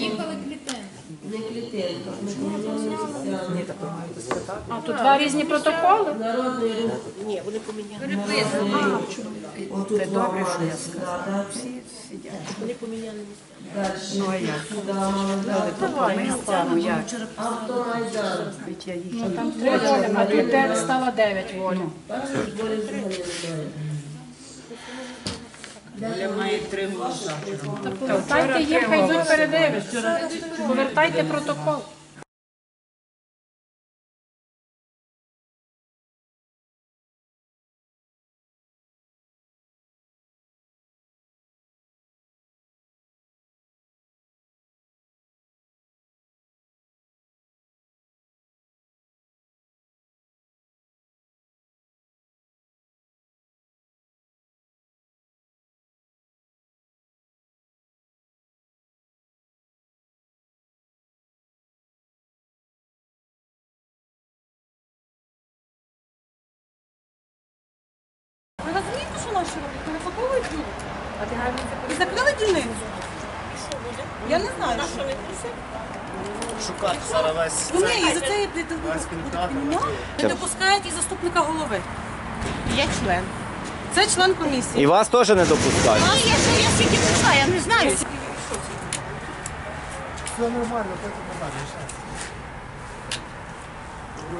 Їхали. Не помінялися. А тут два різні протоколи. Народний. Ні, вони поміняли. Отут добре, що я сказала. Вони поміняли місця. Ну, а як? Давай, Автомайдан. там три волі, а тут стало дев'ять волі. Бачиш, Борис взагалі немає. можна. повертайте їх, хай передивляться. Повертайте протокол. Розумієте, що роблять? Перепаковують люди. І закрили дільницю. Я не знаю, що. Шукати зараз весь Ну ні, і за це не допускають і заступника голови. Я член. Це член комісії. І вас теж не допускають. Ну, я ще я скільки прийшла, я не знаю.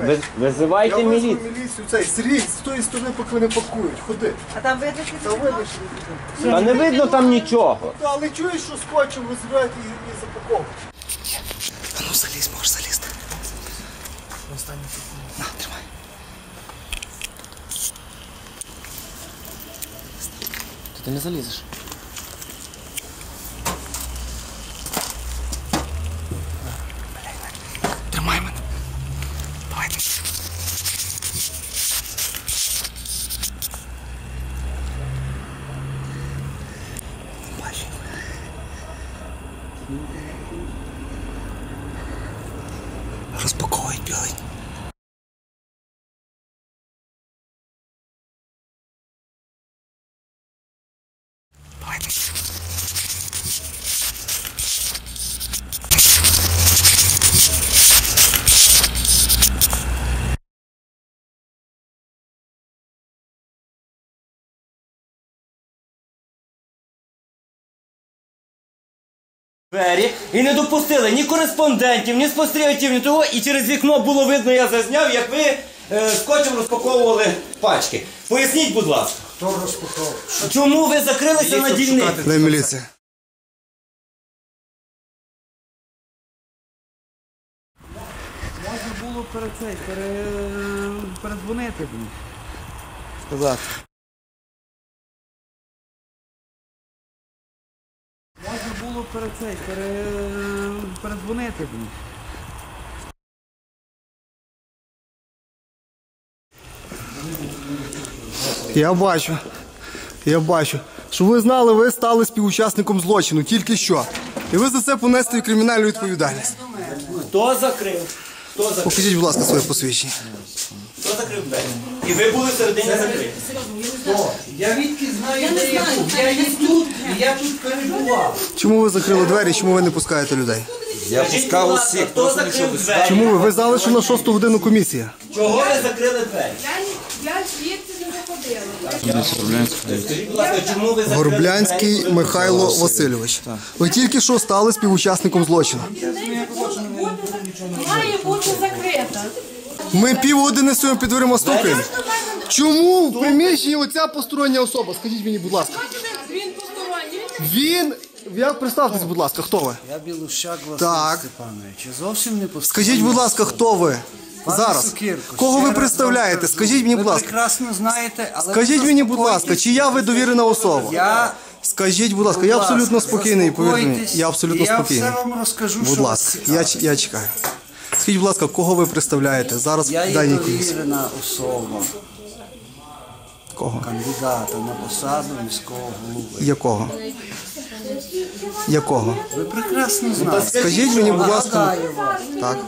Ви, визивайте Я міліцію. міліцію, цей Сергій, з тої сторони, поки вони пакують. Ходи. А там видно, що Та видиш. Та не видно там нічого. Та, але чуєш, що скотчем визивають і, і запаковують. Ну залізь, можеш залізти. На, тримай. Ти не залізеш. Тримай мене. Розпаковують білий. Двері і не допустили ні кореспондентів, ні спостерігачів, ні того. І через вікно було видно, я зазняв, як ви е, скотчем розпаковували пачки. Поясніть, будь ласка. Хто розпаковував? Чому ви закрилися на дільниці? Не міліція. Можна було перед цей, пере... передзвонити. Сказати. Було перед цей, пере... передзвонити. Я бачу. Я бачу. Щоб ви знали, ви стали співучасником злочину тільки що. І ви за це понесете кримінальну відповідальність. Хто закрив? Хто закрив? Покажіть, будь ласка, своє посвідчення. Хто закрив двері? І ви були всередині закриті. Я відки знаю, де я був. Я є тут, і я тут перебував. Чому ви закрили двері, чому ви не пускаєте людей? Я пускав усіх. Хто закрив двері? Чому ви? Ви знали, що на шосту годину комісія? Чого ви закрили двері? Я не виходила. Скажіть, будь ласка, чому ви закрили Горблянський? Михайло Васильович. Ви тільки що стали співучасником злочину. Ми півгодини стоїмо під дверима стукаємо. Чому в приміщенні оця постороння особа? Скажіть мені, будь ласка. Він посторонній. Він. Як представтесь, будь ласка, хто ви? Я Білущак Василь Так. Степанович. Я зовсім не поставив. Скажіть, будь ласка, хто ви? Пане Зараз. Сокирко, Кого ще ви раз представляєте? кажу, Скажіть мені, будь Ви ласка. прекрасно знаєте, але Скажіть ви мені, будь ласка, заспокойтесь. чия ви довірена особа? Я Скажіть, будь ласка, Будь я ласка, абсолютно спокійний, повірте мені. заспокойтесь, Я абсолютно і я спокійний. все вам розкажу, Будь що ласка, вас я, цікавить. я чекаю. Скажіть, будь ласка, кого ви представляєте зараз Я є даній комісії? довірена особа Кого? кандидата на посаду міського голови. Якого? Якого? Ви прекрасно знаєте. Скажіть мені, будь ласка. Нагадаю вам. Так.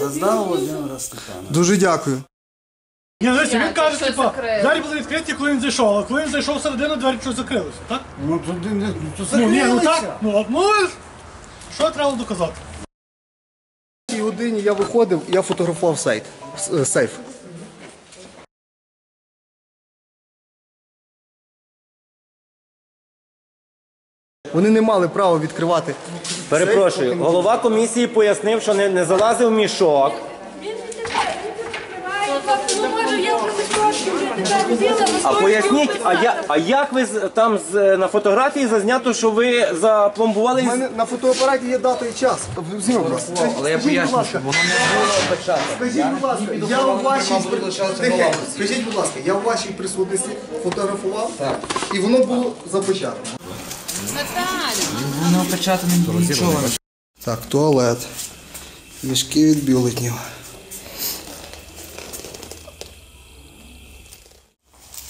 Роздав Володимира Степановича. Дуже дякую. Ні, дивіться, він каже, що типа, закрили? двері були відкриті, коли він зайшов, а коли він зайшов всередину, двері щось закрилися, так? Ну туди не то Ну ні, ну так. Ну, от, ну, Що треба доказати? Годині я виходив, я фотографував сейф. Сейф. Вони не мали права відкривати. Перепрошую, голова комісії пояснив, що не, не залазив в мішок. А поясніть, а, я, а як ви з- там з, на фотографії зазнято, що ви запломбували? У мене на фотоапараті є дата і час. Зніми, будь ласка. Але я Скажіть, будь поясню, ласка, що воно не було печатки. Скажіть, будь ласка, я у вашій. Скажіть, будь ласка, я у вашій присутності фотографував і воно було запечатано. Воно опечатане нічого. Так, туалет. Мішки від бюлетнів.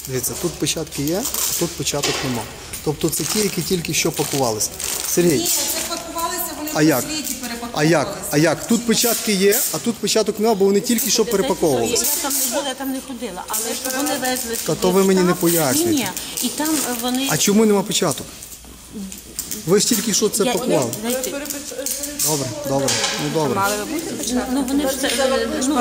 Дивіться, тут печатки є, а тут початок нема. Тобто це ті, які тільки що пакувалися. Сергій, Ні, це пакувалися, вони А в як? світі перепакувалися. а як? А як? Тут печатки є, а тут початок нема, бо вони тільки що перепаковувалися. Я там не була, я там не ходила, але ж вони везли. Та то ви мені не штаб. пояснюєте. Ні, ні. І там е, вони... А чому нема початок? Ви ж тільки що це Я- пакували. я- знаєте, Добре, добре, ну добре. Ну, вони ж це... е, ну,